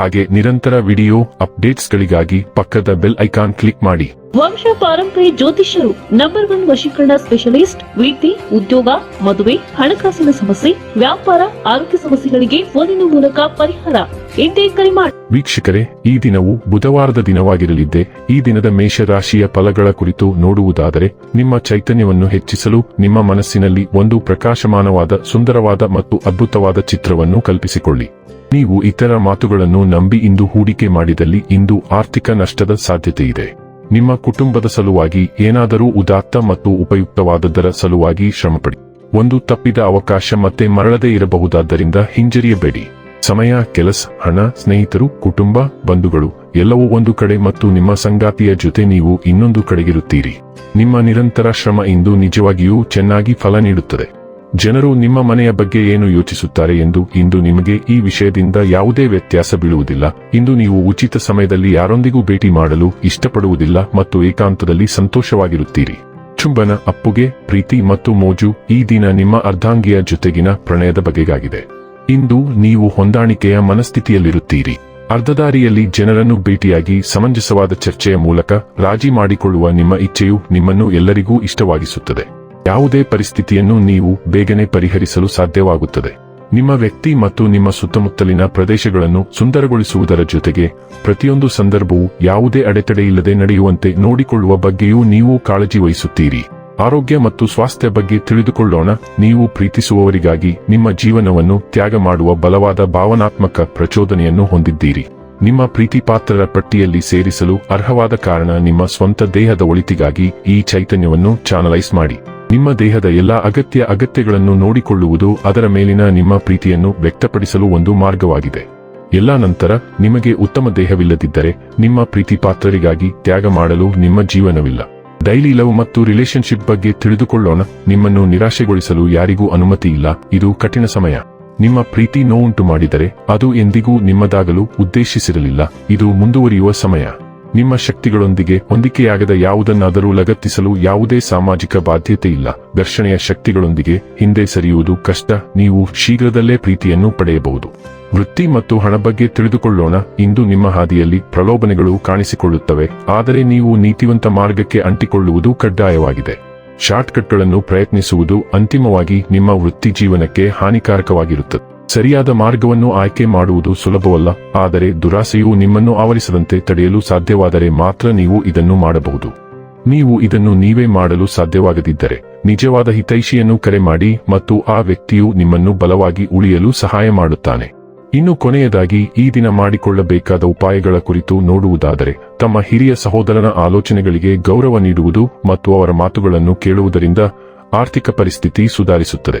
ಹಾಗೆ ನಿರಂತರ ವಿಡಿಯೋ ಅಪ್ಡೇಟ್ಸ್ಗಳಿಗಾಗಿ ಪಕ್ಕದ ಬೆಲ್ ಐಕಾನ್ ಕ್ಲಿಕ್ ಮಾಡಿ. ವಂಶ ಪಾರಂಪರಿ ಜ್ಯೋತಿಷ್ಯರು ನಂಬರ್ ಒನ್ ವಶೀಕರಣ ಸ್ಪೆಷಲಿಸ್ಟ್ ವಿದ್ಯೆ ಉದ್ಯೋಗ ಮದುವೆ ಹಣಕಾಸಿನ ಸಮಸ್ಯೆ ವ್ಯಾಪಾರ ಆರೋಗ್ಯ ಸಮಸ್ಯೆಗಳಿಗೆ ಫೋನಿನ ಮೂಲಕ ಪರಿಹಾರ. ಎಂದೇ ಕರೆ ಮಾಡಿ ವೀಕ್ಷಕರೇ ಈ ದಿನವು ಬುಧವಾರದ ದಿನವಾಗಿರಲಿದ್ದೆ ಈ ದಿನದ ಮೇಷರಾಶಿಯ ಫಲಗಳ ಕುರಿತು ನೋಡುವುದಾದರೆ ನಿಮ್ಮ ಚೈತನ್ಯವನ್ನು ಹೆಚ್ಚಿಸಲು ನಿಮ್ಮ ಮನಸ್ಸಿನಲ್ಲಿ ಒಂದು ಪ್ರಕಾಶಮಾನವಾದ ಸುಂದರವಾದ ಮತ್ತು ಅದ್ಭುತವಾದ ಚಿತ್ರವನ್ನು ಕಲ್ಪಿಸಿಕೊಳ್ಳಿ. ನೀವು ಇತರ ಮಾತುಗಳನ್ನು ನಂಬಿ ಇಂದು ಹೂಡಿಕೆ ಮಾಡಿದಲ್ಲಿ ಇಂದು ಆರ್ಥಿಕ ನಷ್ಟದ ಸಾಧ್ಯತೆ ಇದೆ ನಿಮ್ಮ ಕುಟುಂಬದ ಸಲುವಾಗಿ ಏನಾದರೂ ಉದಾತ್ತ ಮತ್ತು ಉಪಯುಕ್ತವಾದದ್ದರ ಸಲುವಾಗಿ ಶ್ರಮಪಡಿ. ಒಂದು ತಪ್ಪಿದ ಅವಕಾಶ ಮತ್ತೆ ಮರಳದೇ ಇರಬಹುದಾದ್ದರಿಂದ ಹಿಂಜರಿಯಬೇಡಿ. ಸಮಯ, ಕೆಲಸ, ಹಣ, ಸ್ನೇಹಿತರು, ಕುಟುಂಬ, ಬಂಧುಗಳು, ಎಲ್ಲವೂ ಒಂದು ಕಡೆ ಮತ್ತು ನಿಮ್ಮ ಸಂಗಾತಿಯ ಜೊತೆ ನೀವು ಇನ್ನೊಂದು ಕಡೆಗಿರುತ್ತೀರಿ. ನಿಮ್ಮ ನಿರಂತರ ಶ್ರಮ ಇಂದು ನಿಜವಾಗಿಯೂ ಚೆನ್ನಾಗಿ ಫಲ ನೀಡುತ್ತದೆ. ಜನರು ನಿಮ್ಮ ಮನೆಯ ಬಗ್ಗೆ ಏನು ಯೋಚಿಸುತ್ತಾರೆ ಎಂದು ಇಂದು ನಿಮಗೆ ಈ ವಿಷಯದಿಂದ ಯಾವುದೇ ವ್ಯತ್ಯಾಸ ಬೀಳುವುದಿಲ್ಲ. ಇಂದು ನೀವು ಉಚಿತ ಸಮಯದಲ್ಲಿ ಯಾರೊಂದಿಗೂ ಭೇಟಿ ಮಾಡಲು ಇಷ್ಟಪಡುವುದಿಲ್ಲ ಮತ್ತು ಏಕಾಂತದಲ್ಲಿ ಸಂತೋಷವಾಗಿರುತ್ತೀರಿ. ಚುಂಬನ, ಅಪ್ಪುಗೆ, ಪ್ರೀತಿ ಮತ್ತು ಮೋಜು ಈ ದಿನ ನಿಮ್ಮ ಅರ್ಧಾಂಗಿಯ ಜೊತೆಗಿನ ಪ್ರಣಯದ ಬಗೆಗಾಗಿದೆ. ಇಂದು ನೀವು ಹೊಂದಾಣಿಕೆಯ ಮನಸ್ಥಿತಿಯಲ್ಲಿರುತ್ತೀರಿ. ಅರ್ಧದಾರಿಯಲ್ಲಿ ಜನರನ್ನು ಭೇಟಿಯಾಗಿ ಸಮಂಜಸವಾದ ಚರ್ಚೆಯ ಮೂಲಕ ರಾಜಿ ಮಾಡಿಕೊಳ್ಳುವ ನಿಮ್ಮ ಇಚ್ಛೆಯು ನಿಮ್ಮನ್ನು ಎಲ್ಲರಿಗೂ ಇಷ್ಟವಾಗಿಸುತ್ತದೆ. ಯಾವುದೇ ಪರಿಸ್ಥಿತಿಯನ್ನು ನೀವು ಬೇಗನೆ ಪರಿಹರಿಸಲು ಸಾಧ್ಯವಾಗುತ್ತದೆ. ನಿಮ್ಮ ವ್ಯಕ್ತಿ ಮತ್ತು ನಿಮ್ಮ ಸುತ್ತಮುತ್ತಲಿನ ಪ್ರದೇಶಗಳನ್ನು ಸುಂದರಗೊಳಿಸುವುದರ ಜೊತೆಗೆ ಪ್ರತಿಯೊಂದು ಸಂದರ್ಭವೂ ಯಾವುದೇ ಅಡೆತಡೆಯಿಲ್ಲದೆ ನಡೆಯುವಂತೆ ನೋಡಿಕೊಳ್ಳುವ ಬಗ್ಗೆಯೂ ನೀವು ಕಾಳಜಿ ವಹಿಸುತ್ತೀರಿ. ಆರೋಗ್ಯ ಮತ್ತು ಸ್ವಾಸ್ಥ್ಯ ಬಗ್ಗೆ ತಿಳಿದುಕೊಳ್ಳೋಣ. ನೀವು ಪ್ರೀತಿಸುವವರಿಗಾಗಿ ನಿಮ್ಮ ಜೀವನವನ್ನು ತ್ಯಾಗ ಮಾಡುವ ಬಲವಾದ ಭಾವನಾತ್ಮಕ ಪ್ರಚೋದನೆಯನ್ನು ಹೊಂದಿದ್ದೀರಿ. ನಿಮ್ಮ ಪ್ರೀತಿಪಾತ್ರರ ಪಟ್ಟಿಯಲ್ಲಿ ಸೇರಿಸಲು ಅರ್ಹವಾದ ಕಾರಣ ನಿಮ್ಮ ಸ್ವಂತ ದೇಹದ ಒಳಿತಿಗಾಗಿ ಈ ಚೈತನ್ಯವನ್ನು ಚಾನಲೈಸ್ ಮಾಡಿ. ನಿಮ್ಮ ದೇಹದ ಎಲ್ಲಾ ಅಗತ್ಯ ಅಗತ್ಯಗಳನ್ನು ನೋಡಿಕೊಳ್ಳುವುದು ಅದರ ಮೇಲಿನ ನಿಮ್ಮ ಪ್ರೀತಿಯನ್ನು ವ್ಯಕ್ತಪಡಿಸಲು ಒಂದು ಮಾರ್ಗವಾಗಿದೆ. ಎಲ್ಲಾ ನಂತರ, ನಿಮಗೆ ಉತ್ತಮ ದೇಹವಿಲ್ಲದಿದ್ದರೆ, ನಿಮ್ಮ ಪ್ರೀತಿ ಪಾತ್ರರಿಗಾಗಿ ತ್ಯಾಗ ಮಾಡಲು ನಿಮ್ಮ ಜೀವನವಿಲ್ಲ. ಡೈಲಿ ಲವ್ ಮತ್ತು ರಿಲೇಶನ್ಶಿಪ್ ಬಗ್ಗೆ ತಿಳಿದುಕೊಳ್ಳೋಣ, ನಿಮ್ಮನ್ನು ನಿರಾಶೆಗೊಳಿಸಲು ಯಾರಿಗೂ ಅನುಮತಿ ಇಲ್ಲ, ಇದು ಕಠಿಣ ಸಮಯ. ನಿಮ್ಮ ಪ್ರೀತಿ ನೋವುಂಟು ಮಾಡಿದರೆ ಅದು ಎಂದಿಗೂ ನಿಮ್ಮದಾಗಲು ಉದ್ದೇಶಿಸಿರಲಿಲ್ಲ, ಇದು ಮುಂದುವರಿಯುವ ಸಮಯ. ನಿಮ್ಮ ಶಕ್ತಿಗಳೊಂದಿಗೆ ಹೊಂದಿಕೆಯಾಗದ ಯಾವುದನ್ನಾದರೂ ಲಗತ್ತಿಸಲು ಯಾವುದೇ ಸಾಮಾಜಿಕ ಬಾಧ್ಯತೆ ಇಲ್ಲ. ಘರ್ಷಣೆಯ ಶಕ್ತಿಗಳೊಂದಿಗೆ ಹಿಂದೆ ಸರಿಯುವುದು ಕಷ್ಟ. ನೀವು ಶೀಘ್ರದಲ್ಲೇ ಪ್ರೀತಿಯನ್ನು ಪಡೆಯಬಹುದು. ವೃತ್ತಿ ಮತ್ತು ಹಣ ಬಗ್ಗೆ ತಿಳಿದುಕೊಳ್ಳೋಣ. ಇಂದು ನಿಮ್ಮ ಹಾದಿಯಲ್ಲಿ ಪ್ರಲೋಭನೆಗಳು ಕಾಣಿಸಿಕೊಳ್ಳುತ್ತವೆ. ಆದರೆ ನೀವು ನೀತಿವಂತ ಮಾರ್ಗಕ್ಕೆ ಅಂಟಿಕೊಳ್ಳುವುದು ಕಡ್ಡಾಯವಾಗಿದೆ. ಶಾರ್ಟ್ಕಟ್ಗಳನ್ನು ಪ್ರಯತ್ನಿಸುವುದು ಅಂತಿಮವಾಗಿ ನಿಮ್ಮ ವೃತ್ತಿ ಜೀವನಕ್ಕೆ ಹಾನಿಕಾರಕವಾಗಿರುತ್ತದೆ. ಸರಿಯಾದ ಮಾರ್ಗವನ್ನು ಆಯ್ಕೆ ಮಾಡುವುದು ಸುಲಭವಲ್ಲ, ಆದರೆ ದುರಾಸೆಯು ನಿಮ್ಮನ್ನು ಆವರಿಸದಂತೆ ತಡೆಯಲು ಸಾಧ್ಯವಾದರೆ ಮಾತ್ರ ನೀವು ಇದನ್ನು ಮಾಡಬಹುದು. ನೀವು ಇದನ್ನು ನೀವೇ ಮಾಡಲು ಸಾಧ್ಯವಾಗದಿದ್ದರೆ, ನಿಜವಾದ ಹಿತೈಷಿಯನ್ನು ಕರೆ ಮಾಡಿ ಮತ್ತು ಆ ವ್ಯಕ್ತಿಯು ನಿಮ್ಮನ್ನು ಬಲವಾಗಿ ಉಳಿಯಲು ಸಹಾಯ ಮಾಡುತ್ತಾನೆ. ಇನ್ನು ಕೊನೆಯದಾಗಿ, ಈ ದಿನ ಮಾಡಿಕೊಳ್ಳಬೇಕಾದ ಉಪಾಯಗಳ ಕುರಿತು ನೋಡುವುದಾದರೆ, ತಮ್ಮ ಹಿರಿಯ ಸಹೋದರನ ಆಲೋಚನೆಗಳಿಗೆ ಗೌರವ ನೀಡುವುದು ಮತ್ತು ಅವರ ಮಾತುಗಳನ್ನು ಕೇಳುವುದರಿಂದ ಆರ್ಥಿಕ ಪರಿಸ್ಥಿತಿ ಸುಧಾರಿಸುತ್ತದೆ.